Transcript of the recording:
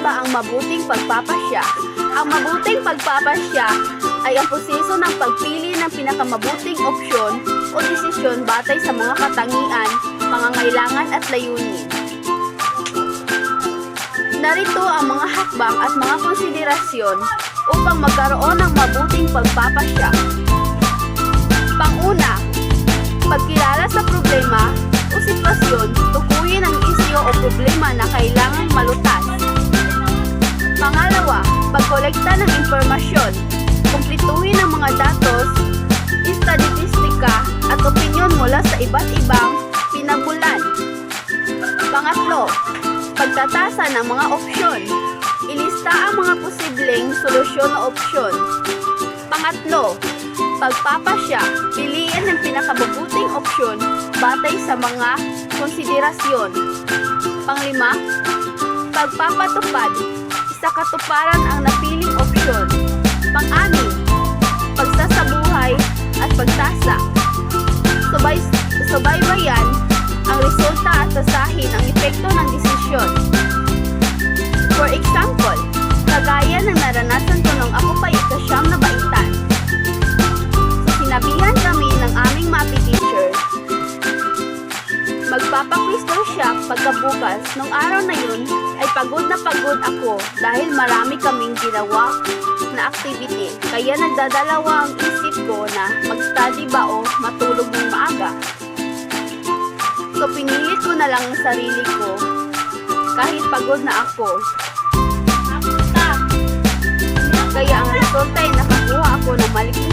ba ang mabuting pagpapasya? Ang mabuting pagpapasya ay ang proseso ng pagpili ng pinakamabuting opsyon o desisyon batay sa mga katangian, pangangailangan at layunin. Narito ang mga hakbang at mga konsiderasyon upang magkaroon ng mabuting pagpapasya. Impormasyon, kumplituhin ang mga datos, estadistika at opinyon mula sa iba't ibang pinabulan. Pangatlo, pagtatasa ng mga opsyon. Ilista ang mga posibleng solusyon o opsyon. Pangatlo, pagpapasya. Piliin ang pinakabubuting opsyon batay sa mga konsiderasyon. Panglima, pagpapatupad. Isa katuparan ang napiling opsyon. For example, kagaya ng naranasan ko nung ako pa ikasyam na baitan. Sinabihan kami ng aming MAPI teacher, magpapakristo siya pagkabukas nung araw na yun ay pagod na pagod ako dahil marami kaming ginawa na activity. Kaya nagdadalawa ang isip ko na mag-study ba o matulog ng maaga. So pinilit ko na lang ang sarili ko kahit pagod na ako. Kaya